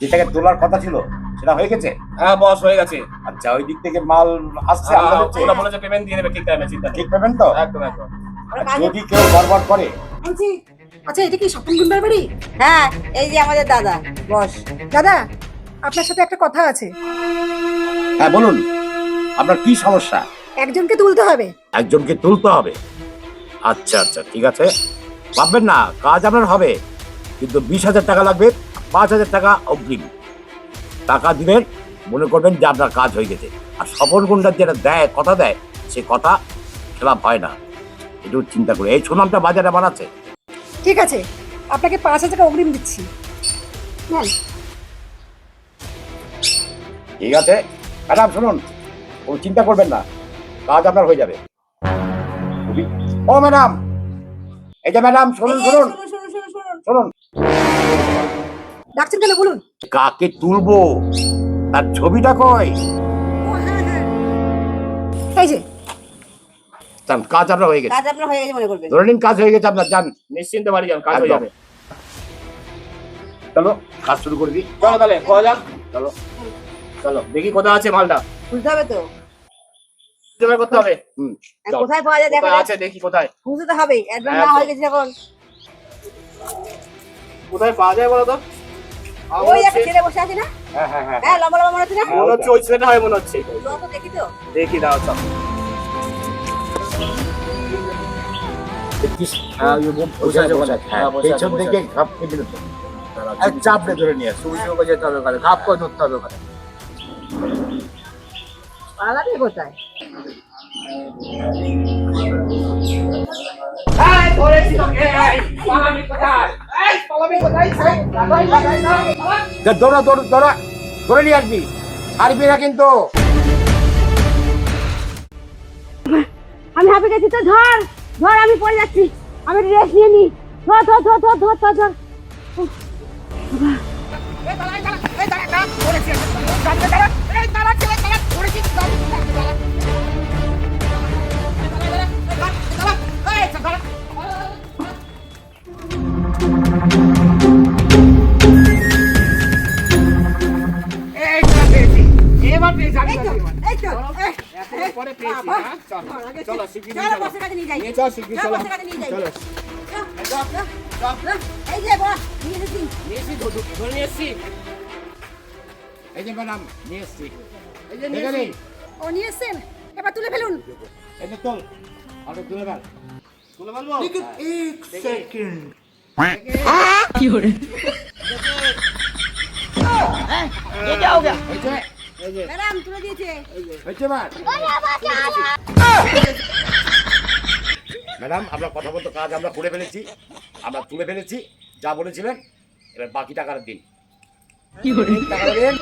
যেটাকে তোলার কথা ছিল সেটা হয়ে গেছে? হ্যাঁ বস হয়ে গেছে। আচ্ছা ওই দিক থেকে মাল আসছে হ্যাঁ, আমদানি হচ্ছে? ওরা বলেছে পেমেন্ট দিয়ে দেবে ঠিক টাইমে চিন্তা ঠিক পেমেন্ট তো? একদম একদম। যদি কেউ গড়বড় করে বলছি আচ্ছা এটা কি স্বপন গুন্ডার বাড়ি? হ্যাঁ এই যে আমাদের দাদা বস দাদা আপনার সাথে একটা কথা আছে। হ্যাঁ বলুন আপনার কি সমস্যা? একজনকে তুলতে হবে। একজনকে তুলতে হবে? আচ্ছা আচ্ছা ঠিক আছে। ভাববেন না কাজ আপনার হবে কিন্তু বিশ হাজার টাকা লাগবে পাঁচ হাজার টাকা অগ্রিম। টাকা দিবেন মনে করবেন যে আপনার কাজ হয়ে গেছে। আর স্বপন গুন্ডার যেটা দেয় কথা দেয় সে কথা খেলাপ হয় না। একটু চিন্তা করে। এই সুনামটা বাজারে বানাচ্ছে ঠিক আছে আপনাকে পাঁচ হাজার টাকা অগ্রিম দিচ্ছি। নেন। ঠিক আছে। ম্যাডাম শুনুন কোনো চিন্তা করবেন না। কাজ আপনার হয়ে যাবে। ও ম্যাডাম! এই যে ম্যাডাম শুনুন শুনুন। শুনুন। ডাকছেন কেন বলুন? কাকে তুলবো? তার ছবিটা কই ও হ্যাঁ হ্যাঁ। এই যে। যান, কাজ আপনার হয়ে গেছে। কাজ আপনার হয়ে গেছে মনে করবেন। ধরে নিন কাজ হয়ে গেছে আপনার যান নিশ্চিন্তে বাড়ি যান কাজ হয়ে যাবে। চলো। কাজ শুরু করে দিই। চলো তাহলে খাওয়া যাক চলো। চলো দেখি কোথায় আছে মালটা। বুঝতে হবে তো। জোগাড় করতে হবে। হুম কোথায় পাওয়া যায় দেখা। আছে দেখি কোথায়। বুঝতে তো হবে অ্যাডভান্স না হয়ে গেছে যখন কোথায় পাওয়া যায় বলো তো? ওই একটা ছেলে বসে আছে না? হ্যাঁ হ্যাঁ হ্যাঁ হ্যাঁ লম্বা লম্বা মনে হচ্ছে না? মনে হচ্ছে ওই ছেলেটা হয় মনে হচ্ছে। তো দেখি তো। দাও চল। চাপড়ে ধরে নিয়ে আসো। যেতে হবে ওখানে। ঘাপ করে ধরতে হবে ওখানে। কোথায়? দৌড়া দৌড় দৌড়া ধরে নিয়ে আসবি। ছাড়বি না কিন্তু। আমি হাঁপে গেছি তো ধর ধর আমি পড়ে যাচ্ছি। আমি রেস্ট নিয়ে নি। ধর ধর ধর ধর ধর ধর ধর। এই পরে পেয়েছি হ্যাঁ? চলো চলো শিগগিরি চলো চলো। নিয়ে যাই। শিগগিরি চলো চলো চলো। এই যে বস নিয়ে এসেছি। নিয়ে এসছি ধরে ধরে নিয়ে এসছি। এই যে ম্যাডাম নিয়ে এসছি। এই যে নিয়ে ও নিয়ে এসছেন এবার তুলে ফেলুন। এই যে তোল আরও তুলে ফেল। তুলে বলব হয়েছে ম্যাডাম আমরা দিয়েছে। ম্যাডাম আপনার কথা বলতে কাজ আমরা করে ফেলেছি। আমরা তুলে ফেলেছি। যা বলেছিলেন এবার বাকি টাকার দিন। টাকাটা দিন